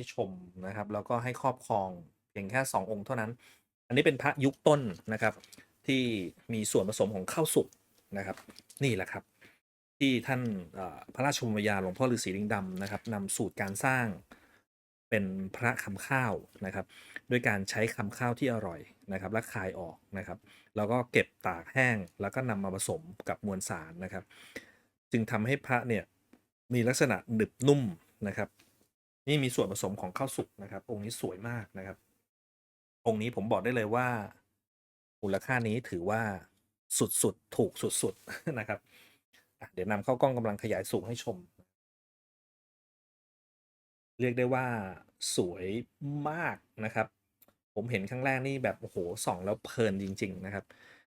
ให้ชมนะครับ แล้วก็ให้ครอบครองเพียงแค่ 2 องค์เท่านั้น อันนี้เป็นพระยุคต้นนะครับ ที่มีส่วนผสมของข้าวสุกนะครับ นี่แหละครับ ที่ท่านพระราชวงศ์ยาหลวงพ่อฤาษีลิงดำนะครับนำสูตรการสร้างเป็นพระคำข้าวนะครับ ด้วยการใช้คำข้าวที่อร่อยนะครับ และคายออกนะครับ แล้วก็เก็บตากแห้งแล้วก็นำมาผสมกับมวลสารนะครับ จึงทำให้พระเนี่ยมีลักษณะหนึบนุ่มนะครับ นี่มีส่วนผสมของข้าวสุกนะครับ องค์นี้สวยมากนะครับ องค์นี้ผมบอกได้เลยว่ามูลค่านี้ถือว่าสุดๆถูกสุดๆนะครับเดี๋ยวนำเข้ากล้องกำลังขยายสูงให้ชม เรียกได้ว่าสวยมากนะครับ ผมเห็นครั้งแรกนี่แบบโอ้โหส่องแล้วเพลินจริง ๆ นะครับ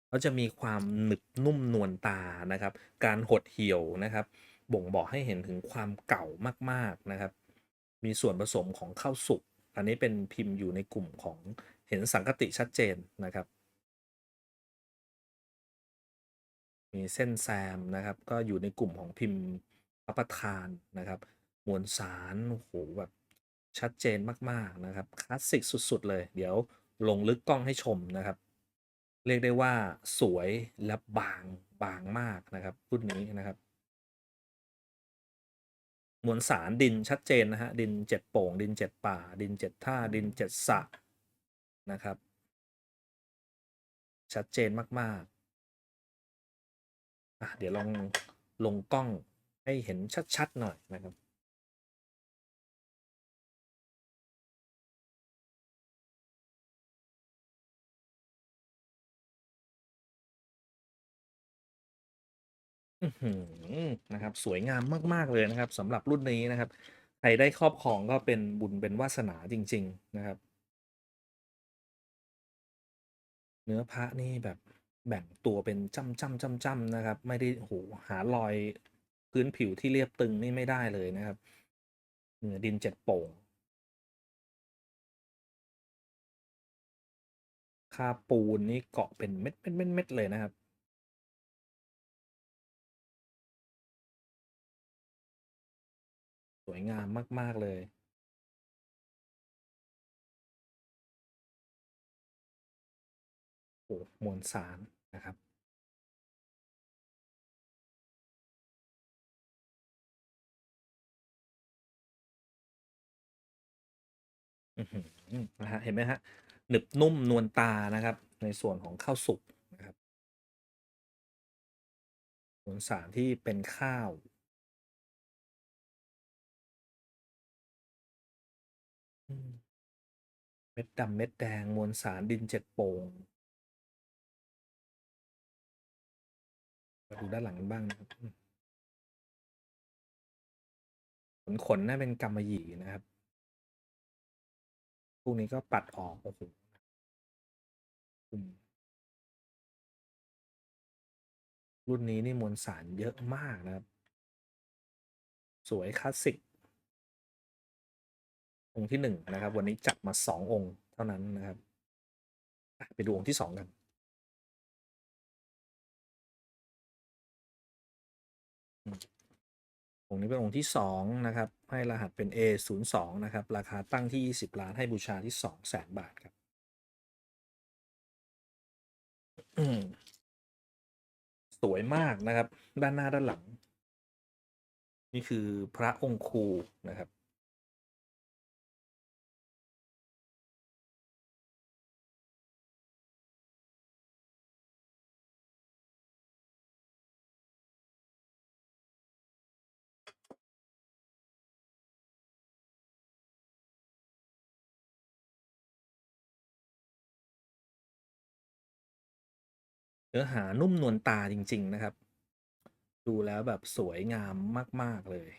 แล้วจะมีความหนึบนุ่มนวลตานะครับ การหดเหี่ยวนะครับ บ่งบอกให้เห็นถึงความเก่ามากๆนะครับ มีส่วนผสมของข้าวสุก อันนี้เป็นพิมพ์อยู่ในกลุ่มของเห็นสังกติชัดเจนนะครับ มีเส้นแซมนะครับ ก็อยู่ในกลุ่มของพิมพ์พระประธานนะครับ มวลสารโอ้โหแบบชัดเจนมากๆนะครับคลาสสิกสุดๆ เลย เดี๋ยวลงลึกกล้องให้ชมนะครับ เรียกได้ว่าสวยและบางบางมากนะครับรุ่นนี้นะครับ มวลสารดินชัดเจนนะฮะดินเจ็ดโป่ง ดินเจ็ดป่า ดินเจ็ดท่า ดินเจ็ดสะนะครับ ชัดเจนมากๆอะเดี๋ยวลองลงกล้องให้เห็นชัดๆหน่อยนะครับ นะครับ สวยงามมาก ๆ เลยนะครับสำหรับรุ่นนี้นะครับ ใครได้ครอบครองก็เป็นบุญเป็นวาสนาจริง ๆ นะครับ เนื้อพระนี่แบบแบ่งตัวเป็นจ้ำจ้ำจ้ำจ้ำๆนะครับ ไม่ได้โหหารอยพื้นผิวที่เรียบตึงนี่ไม่ได้เลยนะครับ เหนือดินเจ็ดโป่งคาปูนนี่เกาะเป็นเม็ดเม็ดเม็ดเม็ดเลยนะครับ วยงามมาก ๆ เลยโอ้มวลสารนะครับอื้อหือนะฮะเห็นไหมฮะหนึบนุ่มนวลตานะครับ ในส่วนของข้าวสุกนะครับมวลสารที่เป็นข้าว อืม เม็ดดำเม็ดแดง มวลสารดินเจ็ดโป่ง มาดูด้านหลังกันบ้างนะครับ ขนขนน่าเป็นกำมะหยี่นะครับ พวกนี้ก็ปัดออกโอ้โหรุ่นนี้นี่มวลสารเยอะมากนะครับ สวยคลาสสิก องค์ที่หนึ่งนะครับ วันนี้จัดมาสององค์เท่านั้นนะครับไปดูองค์ที่สองกันองค์นี้เป็นองค์ที่สองนะครับ ให้รหัสเป็น A 0 2นะครับ ราคาตั้งที่ 20 ล้านให้บูชาที่2 0 0แสนบาทครับสวยมากนะครับ ด้านหน้าด้านหลัง นี่คือพระองค์ครูนะครับ เนื้อหานุ่มนวลตาจริง ๆ นะครับ ดูแล้วแบบสวยงามมาก ๆ เลย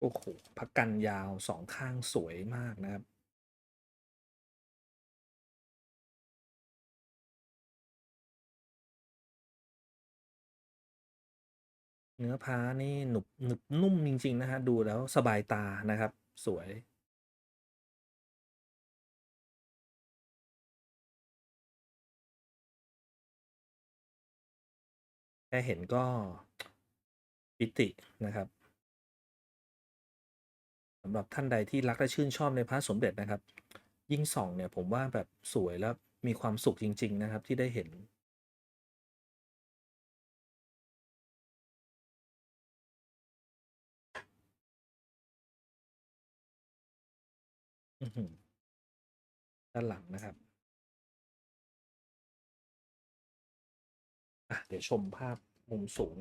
โอ้โหพักกันยาวสองข้างสวยมากนะครับ เนื้อผ้านี่หนุบหนุบนุ่มจริง ๆ นะฮะ ดูแล้วสบายตานะครับ สวยแค่เห็นก็ปิตินะครับสำหรับท่านใดที่รักและชื่นชอบในพระสมเด็จนะครับ ยิ่งส่องเนี่ยผมว่าแบบสวยแล้วมีความสุขจริง ๆ นะครับที่ได้เห็น อื้อหือด้านหลังนะครับอะเดี๋ยวชมภาพมุมสูง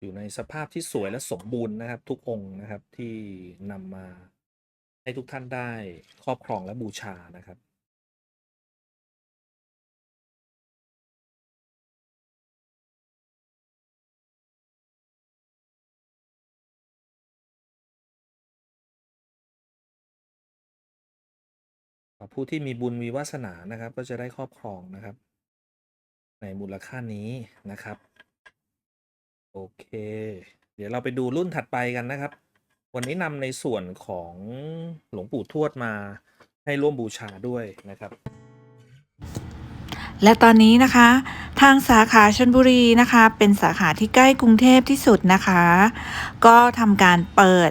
อยู่ในสภาพที่สวยและสมบูรณ์นะครับ ทุกองค์นะครับที่นำมาให้ทุกท่านได้ครอบครองและบูชานะครับผู้ที่มีบุญมีวาสนานะครับ ก็จะได้ครอบครองนะครับ ในมูลค่านี้นะครับ โอเค เดี๋ยวเราไปดูรุ่นถัดไปกันนะครับ วันนี้นำในส่วนของหลวงปู่ทวดมาให้ร่วมบูชาด้วยนะครับ และตอนนี้นะคะ ทางสาขาชนบุรีนะคะ เป็นสาขาที่ใกล้กรุงเทพที่สุดนะคะ ก็ทำการเปิด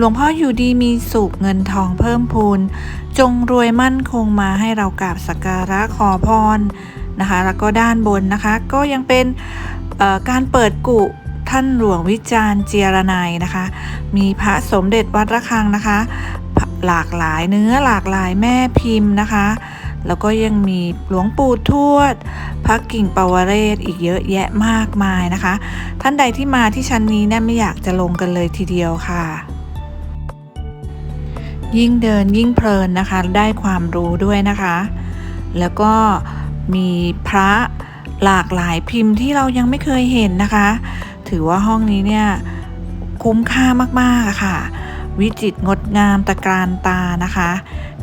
หลวงพ่ออยู่ดีมีสุขเงินทองเพิ่มพูน จงรวยมั่นคงมาให้เรากราบสักการะขอพรนะคะ แล้วก็ด้านบนนะคะ ก็ยังเป็นการเปิดกุท่านหลวงวิจารณ์เจียรนัยนะคะ มีพระสมเด็จวัดระฆังนะคะ หลากหลายเนื้อหลากหลายแม่พิมพ์นะคะ แล้วก็ยังมีหลวงปู่ทวด พระกิ่งปวเรศอีกเยอะแยะมากมายนะคะ ท่านใดที่มาที่ชั้นนี้เนี่ยไม่อยากจะลงกันเลยทีเดียวค่ะ ยิ่งเดินยิ่งเพลินนะคะ ได้ความรู้ด้วยนะคะ แล้วก็มีพระหลากหลายพิมพ์ที่เรายังไม่เคยเห็นนะคะ ถือว่าห้องนี้เนี่ยคุ้มค่ามากๆค่ะ วิจิตรงดงามตะการตานะคะ